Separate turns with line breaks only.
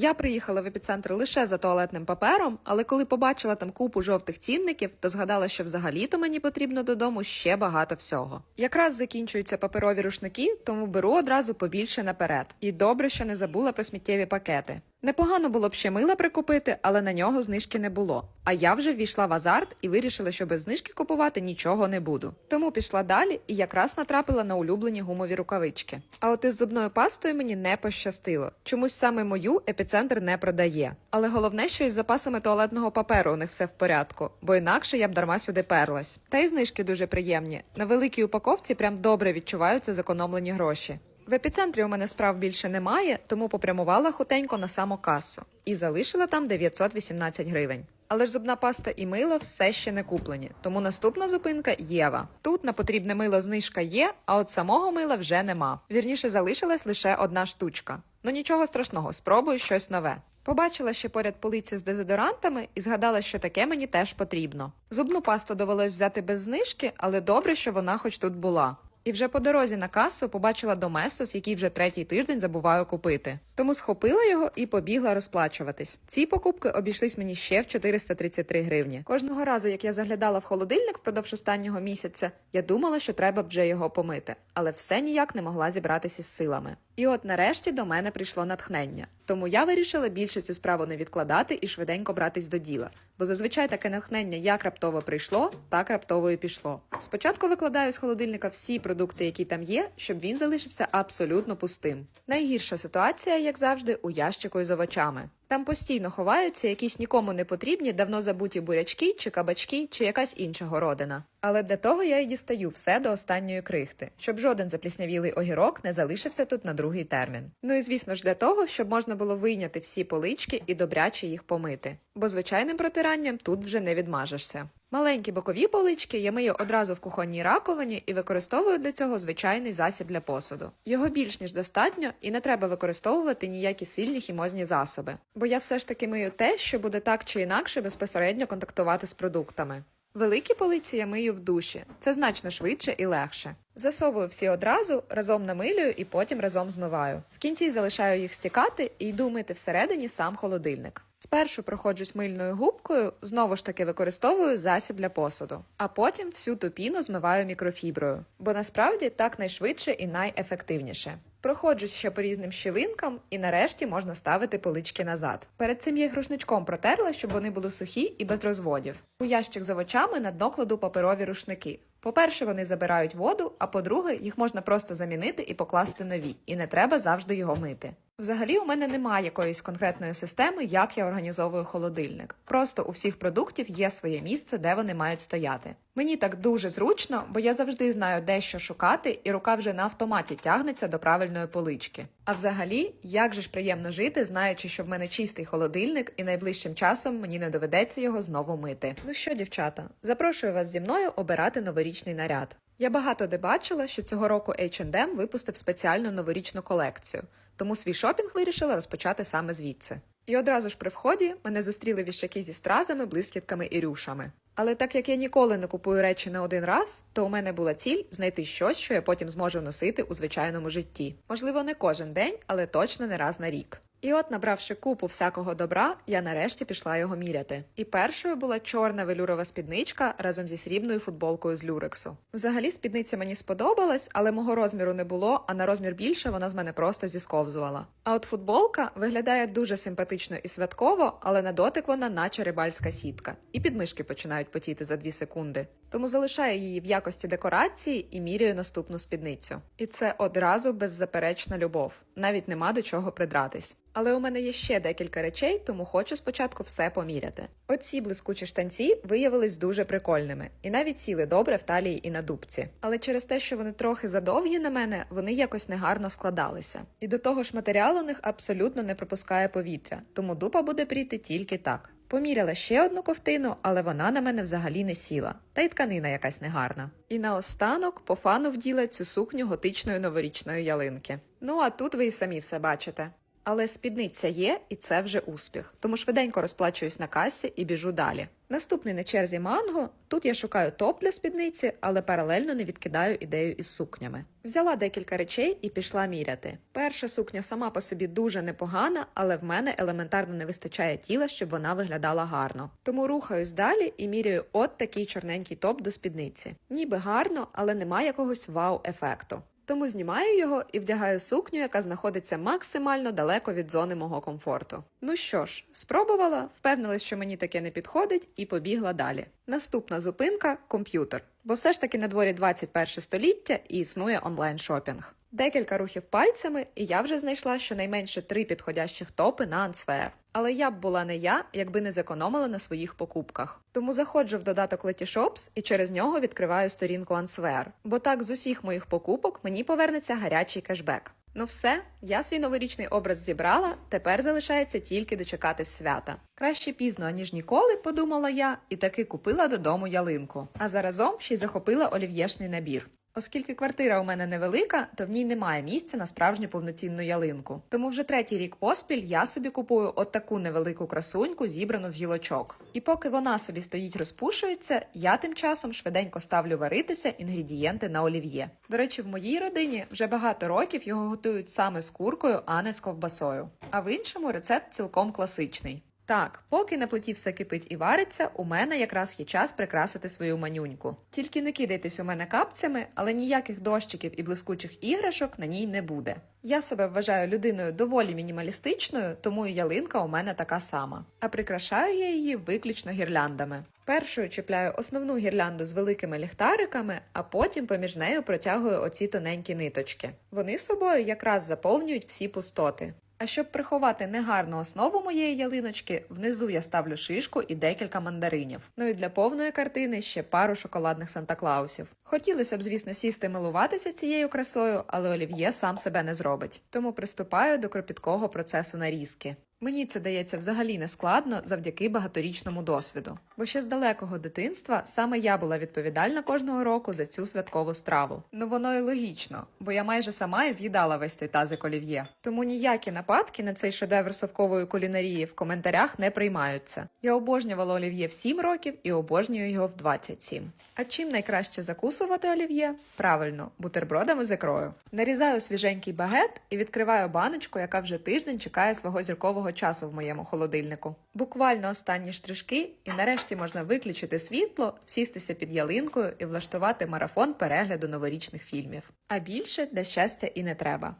Я приїхала в епіцентр лише за туалетним папером, але коли побачила там купу жовтих цінників, то згадала, що взагалі-то мені потрібно додому ще багато всього. Якраз закінчуються паперові рушники, тому беру одразу побільше наперед. І добре, що не забула про сміттєві пакети. Непогано було б ще мила прикупити, але на нього знижки не було. А я вже ввійшла в азарт і вирішила, що без знижки купувати нічого не буду. Тому пішла далі і якраз натрапила на улюблені гумові рукавички. А от із зубною пастою мені не пощастило. Чомусь саме мою епіцентр не продає. Але головне, що із запасами туалетного паперу у них все в порядку, бо інакше я б дарма сюди перлась. Та й знижки дуже приємні. На великій упаковці прям добре відчуваються зекономлені гроші. В епіцентрі у мене справ більше немає, тому попрямувала хутенько на саму касу і залишила там 918 гривень. Але ж зубна паста і мило все ще не куплені, тому наступна зупинка Єва. Тут на потрібне мило знижка є, а от самого мила вже нема. Вірніше залишилась лише одна штучка. Ну нічого страшного, спробую щось нове. Побачила ще поряд полиці з дезодорантами і згадала, що таке мені теж потрібно. Зубну пасту довелось взяти без знижки, але добре, що вона хоч тут була. І вже по дорозі на касу побачила доместос, який вже третій тиждень забуваю купити. Тому схопила його і побігла розплачуватись. Ці покупки обійшлись мені ще в 433 гривні. Кожного разу, як я заглядала в холодильник впродовж останнього місяця, я думала, що треба вже його помити, але все ніяк не могла зібратися з силами. І от нарешті до мене прийшло натхнення. Тому я вирішила більше цю справу не відкладати і швиденько братись до діла. Бо зазвичай таке натхнення як раптово прийшло, так раптово і пішло. Спочатку викладаю з холодильника всі продукти, які там є, щоб він залишився абсолютно пустим. Найгірша ситуація, як завжди, у ящику із овочами. Там постійно ховаються якісь нікому не потрібні, давно забуті бурячки чи кабачки, чи якась інша городина. Але для того я й дістаю все до останньої крихти, щоб жоден запліснявілий огірок не залишився тут на другий термін. Ну і звісно ж для того, щоб можна було вийняти всі полички і добряче їх помити. Бо звичайним протиранням тут вже не відмажешся. Маленькі бокові полички я мию одразу в кухонній раковині і використовую для цього звичайний засіб для посуду. Його більш ніж достатньо, і не треба використовувати ніякі сильні хімозні засоби. Бо я все ж таки мию те, що буде так чи інакше безпосередньо контактувати з продуктами. Великі полиці я мию в душі. Це значно швидше і легше. Засовую всі одразу, разом намилюю і потім разом змиваю. В кінці залишаю їх стікати і йду мити всередині сам холодильник. Спершу проходжусь мильною губкою, знову ж таки використовую засіб для посуду, а потім всю ту піну змиваю мікрофіброю, бо насправді так найшвидше і найефективніше. Проходжусь ще по різним щілинкам, і нарешті можна ставити полички назад. Перед цим я їх рушничком протерла, щоб вони були сухі і без розводів. У ящик з овочами на дно кладу паперові рушники. По-перше, вони забирають воду, а по-друге, їх можна просто замінити і покласти нові, і не треба завжди його мити. Взагалі, у мене немає якоїсь конкретної системи, як я організовую холодильник. Просто у всіх продуктів є своє місце, де вони мають стояти. Мені так дуже зручно, бо я завжди знаю, де що шукати, і рука вже на автоматі тягнеться до правильної полички. А взагалі, як же ж приємно жити, знаючи, що в мене чистий холодильник, і найближчим часом мені не доведеться його знову мити. Ну що, дівчата, запрошую вас зі мною обирати новорічний наряд. Я багато де бачила, що цього року H&M випустив спеціальну новорічну колекцію, тому свій шопінг вирішила розпочати саме звідси. І одразу ж при вході мене зустріли віщаки зі стразами, блискітками і рюшами. Але так як я ніколи не купую речі на один раз, то у мене була ціль знайти щось, що я потім зможу носити у звичайному житті. Можливо, не кожен день, але точно не раз на рік. І от, набравши купу всякого добра, я нарешті пішла його міряти. І першою була чорна велюрова спідничка разом зі срібною футболкою з люрексу. Взагалі, спідниця мені сподобалась, але мого розміру не було, а на розмір більше вона з мене просто зісковзувала. А от футболка виглядає дуже симпатично і святково, але на дотик вона наче рибальська сітка, і підмишки починають потіти за дві секунди. Тому залишаю її в якості декорації і міряю наступну спідницю. І це одразу беззаперечна любов, навіть нема до чого придратись. Але у мене є ще декілька речей, тому хочу спочатку все поміряти. Оці блискучі штанці виявились дуже прикольними, і навіть сіли добре в талії і на дубці. Але через те, що вони трохи задовгі на мене, вони якось негарно складалися. І до того ж, матеріал у них абсолютно не пропускає повітря, тому дупа буде пріти тільки так. Поміряла ще одну ковтину, але вона на мене взагалі не сіла, та й тканина якась негарна. І наостанок по фану вділа цю сукню готичної новорічної ялинки. Ну а тут ви і самі все бачите. Але спідниця є, і це вже успіх. Тому швиденько розплачуюсь на касі і біжу далі. Наступний на черзі манго. Тут я шукаю топ для спідниці, але паралельно не відкидаю ідею із сукнями. Взяла декілька речей і пішла міряти. Перша сукня сама по собі дуже непогана, але в мене елементарно не вистачає тіла, щоб вона виглядала гарно. Тому рухаюсь далі і міряю от такий чорненький топ до спідниці. Ніби гарно, але немає якогось вау-ефекту. Тому знімаю його і вдягаю сукню, яка знаходиться максимально далеко від зони мого комфорту. Ну що ж, спробувала, впевнилась, що мені таке не підходить, і побігла далі. Наступна зупинка комп'ютер. Бо все ж таки на дворі 21 століття і існує онлайн-шопінг. Декілька рухів пальцями, і я вже знайшла щонайменше три підходящих топи на ансвер. Але я б була не я, якби не зекономила на своїх покупках. Тому заходжу в додаток Letyshops і через нього відкриваю сторінку Answear. Бо так з усіх моїх покупок мені повернеться гарячий кешбек. Ну все, я свій новорічний образ зібрала, тепер залишається тільки дочекатись свята. Краще пізно, аніж ніколи, подумала я, і таки купила додому ялинку. А заразом ще й захопила олів'єшний набір. Оскільки квартира у мене невелика, то в ній немає місця на справжню повноцінну ялинку. Тому вже третій рік поспіль я собі купую от таку невелику красуньку, зібрану з гілочок. І поки вона собі стоїть розпушується, я тим часом швиденько ставлю варитися інгредієнти на олів'є. До речі, в моїй родині вже багато років його готують саме з куркою, а не з ковбасою. А в іншому рецепт цілком класичний. Так, поки на плиті все кипить і вариться, у мене якраз є час прикрасити свою манюньку. Тільки не кидайтесь у мене капцями, але ніяких дощиків і блискучих іграшок на ній не буде. Я себе вважаю людиною доволі мінімалістичною, тому і ялинка у мене така сама. А прикрашаю я її виключно гірляндами. Першою чіпляю основну гірлянду з великими ліхтариками, а потім поміж нею протягую оці тоненькі ниточки. Вони собою якраз заповнюють всі пустоти. А щоб приховати негарну основу моєї ялиночки, внизу я ставлю шишку і декілька мандаринів. Ну і для повної картини ще пару шоколадних Санта-Клаусів. Хотілося б, звісно, сісти милуватися цією красою, але Олів'є сам себе не зробить. Тому приступаю до кропіткого процесу нарізки. Мені це дається взагалі не складно завдяки багаторічному досвіду. Бо ще з далекого дитинства саме я була відповідальна кожного року за цю святкову страву. Ну воно і логічно, бо я майже сама і з'їдала весь той тазик олів'є. Тому ніякі нападки на цей шедевр совкової кулінарії в коментарях не приймаються. Я обожнювала олів'є в 7 років і обожнюю його в 27. А чим найкраще закусувати олів'є? Правильно, бутербродами з ікрою. Нарізаю свіженький багет і відкриваю баночку, яка вже тиждень чекає свого зіркового часу в моєму холодильнику. Буквально останні штришки, і нарешті можна виключити світло, сістися під ялинкою і влаштувати марафон перегляду новорічних фільмів. А більше для щастя і не треба.